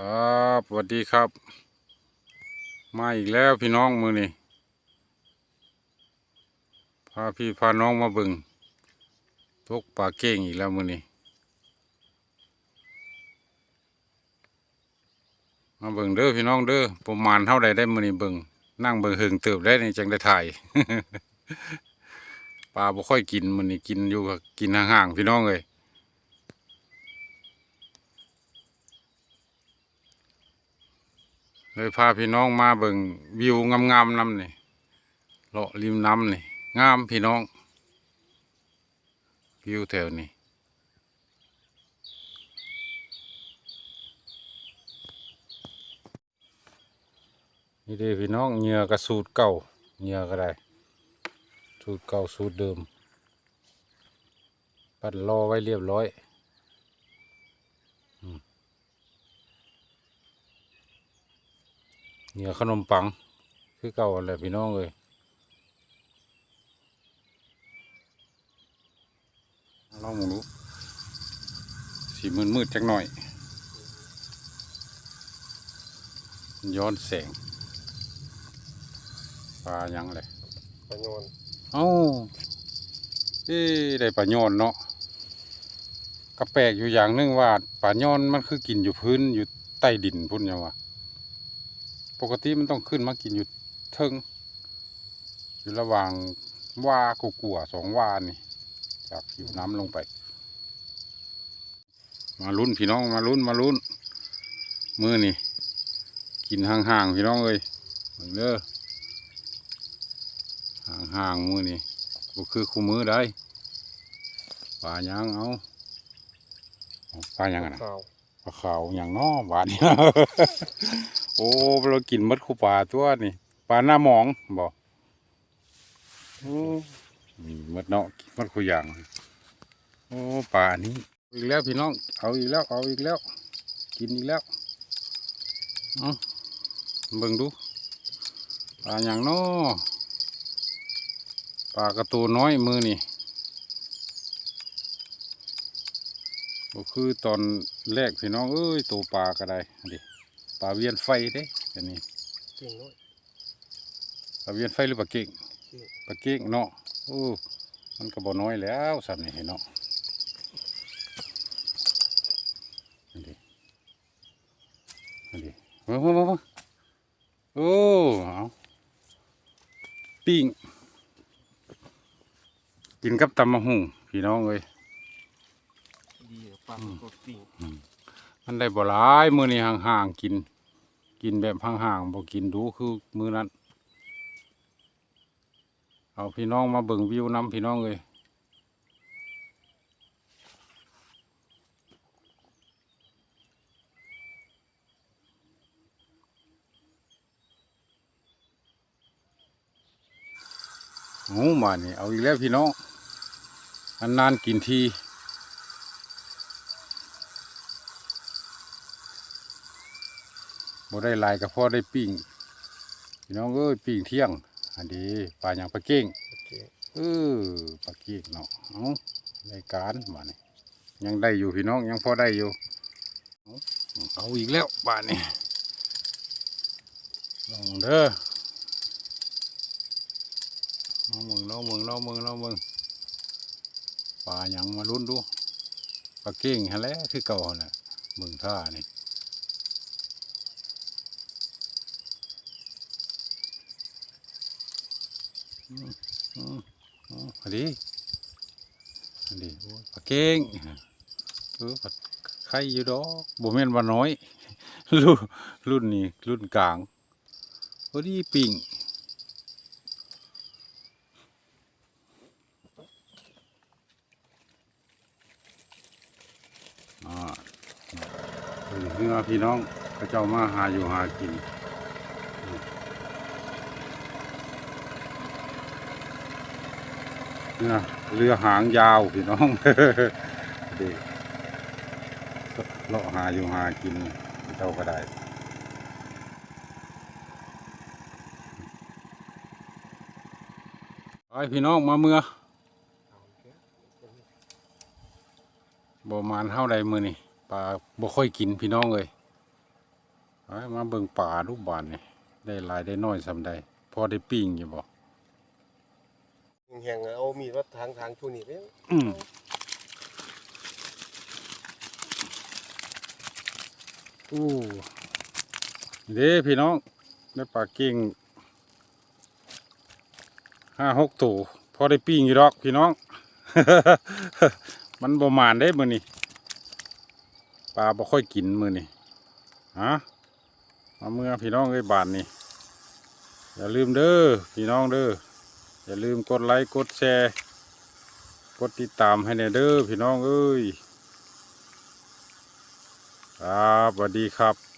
ครับสวัสดีครับ มาอีกแล้วพี่น้องมือนี่พาพี่พาน้องมาเบึงทกปลาเก้งอีกแล้วมือนี่มาเบิงเด้อพี่น้องเด้อประมาณเท่าใดได้มือนี่เบิงนั่งเบิ่งหึงเติบได้นี่จังได้ถ่ายปลาบ่ค่อยกินมือนี่กินอยู่ก็กินห่างๆพี่น้องเลย เลยพาพี่น้องมาเบิ่งวิวงามๆน้ำนี่เลาะริมน้ำนี่งามพี่น้อง วิวแถวนี้นี่เด้พี่น้องเหงื่อกระสูตรเก่าเหงื่อก็ได้สูตรเก่าสูตรเดิม ปัดรอไว้เรียบร้อย เหนียวขนมปัง คือเก่าแหละพี่น้องเลยลองมองดูสีมืดมืดๆจักหน่อย ย้อนแสงปลายังเลยปลาโยนเอ้าเอ้ได้ปลาโยนเนาะกระแปลกอยู่อย่างหนึงว่าปลาโยนมันคือกินอยู่พื้นอยู่ใต้ดินพุ่นยังวะ ปกติมันต้องขึ้นมากินอยู่เทิงอยู่ระหว่างว่ากูกลัวสองว่านี่จากผิวน้ำลงไป มาลุ้นพี่น้องมาลุ้นมาลุ้นมือนี่กินห่างๆพี่น้องเอ้ยเบิ่งเด้อห่างๆมือนี่ก็คือคู่มือได้ปลายังเอาเอาปลายังอะนะขาว ปลาขาวอย่างน้อบาดนี้โอ้เรากินมดคูปลาตัวนี่ปลาหน้าหมองบอกมีมดเนาะกินมดคูอย่าง โอ้ปลานี้อีกแล้วพี่น้อง เอาอีกแล้ว เอาอีกแล้ว กินอีกแล้วเอาเบิ่งดูปลาอย่างน้อปลากระตูน้อยมือนี่ ก็คือตอนแรกพี่น้องเอ้ยตัวปลาก็ได้ดิปลาเวียนไฟเด้อันนี้เก่งน้อยปลาเวียนไฟหรือปลาเก่งเก่งปลาเก่งเนาะโอ้มันก็บ่น้อยแล้วสันนี่เนาะอันนี้อันนี้มามามามาโอ้เอาปิ้งกินกับตำมะฮุ่งพี่น้องเอ้ย ดีปลาสดปิ้งมันได้บ่หลายมื้อนี้ห่างๆกิน กินแบบห่างๆบ่กินดูคือมื้อนั้น เอาพี่น้องมาเบิ่งวิวน้ำพี่น้องเลยโอ้มานี่เอาอีกแล้วพี่น้องอันนานกินที บ่ได้หลายก็พอได้ปิ้งพี่น้องเอ้ยปิ้งเที่ยง อันดีปลาอย่างปลาเก้งโอเคเออปลาเกีกเนาะเอาในการบ้านนี้ยังได้อยู่พี่น้องยังพอได้อยู่เอาเอาอีกแล้วบ้านนี้ลองเด้อน้องมึงน้องมึงน้องมึงน้องมึงปลาหยังมาลุ้นดูปลาเก้งฮะแหล้วคือเก่าหั่นน่ะมึงท่านี่ อืมอืมพอดีพอดีโอ้ยปลาเก้งเออปลาไข่อยู่ดอกบ่แม่นว่าน้อย รุ่นรุ่นนี้รุ่นกลางพอดีปิ่งอ่าเพิ่นเฮือพี่น้องเขาเจ้ามาหาอยู่หากิน เนี่ยเรือหางยาวพี่น้องเด็กเลาะหาอยู่หากินเจ้าก็ได้ไปพี่น้องมาเมื่อโบ่มานเท่าใดมือนี่ปลาบ่ค่อยกินพี่น้องเลยมาเบิ่งป่ารูปบานนี่ได้ลายได้น้อยสำใดพอได้ปิ้งอยู่บ่ แห้งๆเอามีดว่าทางทางช่วงนี้เด้อืมอู้เด้พี่น้องได้ปลาเก่งห้าหกตัวพอได้ปิ้งอยู่ดอกพี่น้อง มันบ่มานได้มือนี้ปลาบ่ค่อยกินมือนี้ฮะมาเมื่อพี่น้องเอ้ยบานนี่อย่าลืมเด้อพี่น้องเด้อ อย่าลืมกดไลค์กดแชร์กดติดตามให้แน่เด้อพี่น้องเอ้ยครับสวัสดีครับ